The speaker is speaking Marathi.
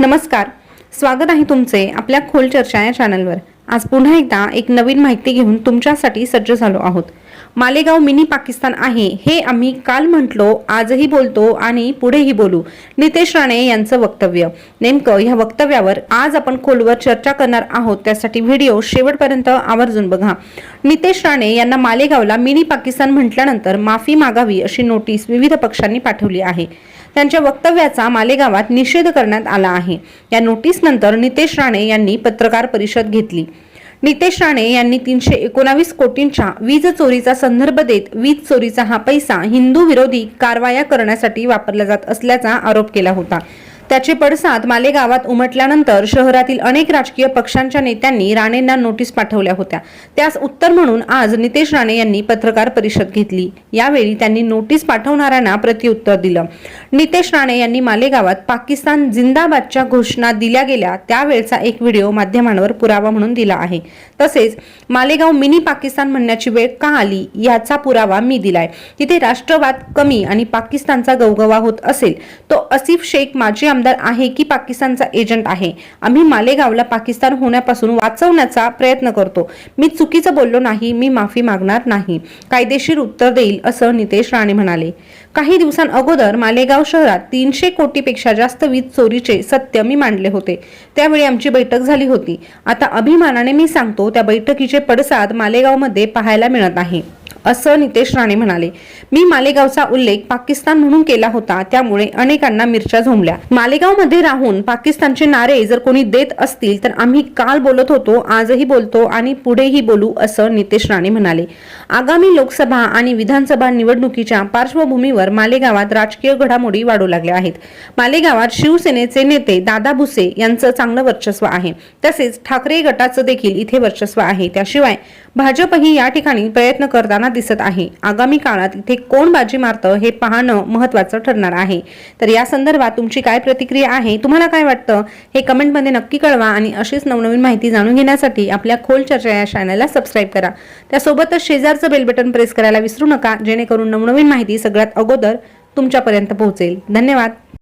नमस्कार. स्वागत आहे तुमचे आपल्या खोल चर्चा या चॅनलवर आज पुन्हा एकदा एक नवीन माहिती घेऊन तुमच्यासाठी सज्ज झालो आहोत. मालेगाव मिनी पाकिस्तान आहे हे आम्ही काल म्हटलो आजही बोलतो आणि पुढेही बोलू. नितेश राणे यांचं वक्तव्य. नेमकं ह्या वक्तव्यावर आज आपण खोलवर चर्चा करणार आहोत त्यासाठी व्हिडिओ शेवटपर्यंत आवर्जून बघा. नितेश राणे यांना मालेगावला मिनी पाकिस्तान म्हटल्यानंतर माफी मागावी अशी नोटीस विविध पक्षांनी पाठवली आहे. त्यांच्या वक्तव्याचा मालेगावात निषेध करण्यात आला आहे. या नोटीसनंतर नितेश राणे यांनी पत्रकार परिषद घेतली. नितेश राणे यांनी तीनशे एकोणावीस कोटींच्या वीज चोरीचा संदर्भ देत वीज चोरीचा हा पैसा हिंदू विरोधी कारवाया करण्यासाठी वापरला जात असल्याचा आरोप केला होता. त्याचे पडसाद मालेगावात उमटल्यानंतर शहरातील अनेक राजकीय पक्षांच्या नेत्यांनी राणेंना नोटीस पाठवल्या होत्या. त्यास उत्तर म्हणून आज नितेश राणे यांनी पत्रकार परिषद घेतली. यावेळी त्यांनी नोटीस पाठवणाऱ्यांना प्रत्युत्तर दिलं. नितेश राणे यांनी मालेगावात पाकिस्तान जिंदाबादच्या घोषणा दिल्या गेल्या त्यावेळचा एक व्हिडिओ माध्यमांवर पुरावा म्हणून दिला आहे. तसेच मालेगाव मिनी पाकिस्तान म्हणण्याची वेळ का आली याचा पुरावा मी दिलाय. तिथे राष्ट्रवाद कमी आणि पाकिस्तानचा गवगवा होत असेल तो असिफ शेख माजी आमदार आहे की पाकिस्तानचा एजंट आहे. आम्ही मालेगावला पाकिस्तान होण्यापासून वाचवण्याचा प्रयत्न करतो. मी चुकीचं बोललो नाही मी माफी मागणार नाही. कायदेशीर उत्तर देईल असं नितेश राणे म्हणाले. काही दिवसांअगोदर मालेगाव शहरात तीनशे कोटीपेक्षा जास्त वीज चोरीचे सत्य मी मांडले होते. त्यावेळी आमची बैठक झाली होती. आता अभिमानाने मी सांगतो त्या बैठकीचे पडसाद मालेगावमध्ये पाहायला मिळत आहे. असं नितेश राणे म्हणाले. मी मालेगावचा उल्लेख पाकिस्तान म्हणून केला होता त्यामुळे अनेकांना मिरच्या झोंबल्या. मालेगावमध्ये राहून पाकिस्तानचे नारे जर कोणी देत असतील तर आम्ही काल बोलत होतो आजही बोलतो आणि पुढेही बोलू असं नितेश राणे म्हणाले. आगामी लोकसभा आणि विधानसभा निवडणुकीच्या पार्श्वभूमीवर मालेगावात राजकीय घडामोडी वाढू लागल्या आहेत. मालेगावात शिवसेनेचे नेते दादा भुसे यांचं चांगलं वर्चस्व आहे. तसेच ठाकरे गटाचं देखील इथे वर्चस्व आहे. त्याशिवाय भाजपही या ठिकाणी प्रयत्न करताना दिसत आहे. आगामी काळात इथे कोण बाजी मारतं हे पाहणं महत्वाचं ठरणार आहे. तर या संदर्भात तुमची काय प्रतिक्रिया आहे? तुम्हाला काय वाटतं? हे कमेंटमध्ये नक्की कळवा आणि अशीच नवनवीन माहिती जाणून घेण्यासाठी आपल्या खोल चर्चा या चॅनलला सबस्क्राईब करा. त्यासोबतच शेजारचं बेल बटन प्रेस करायला विसरू नका जेणेकरून नवनवीन माहिती सगळ्यात अगोदर तुमच्यापर्यंत पोहोचेल. धन्यवाद.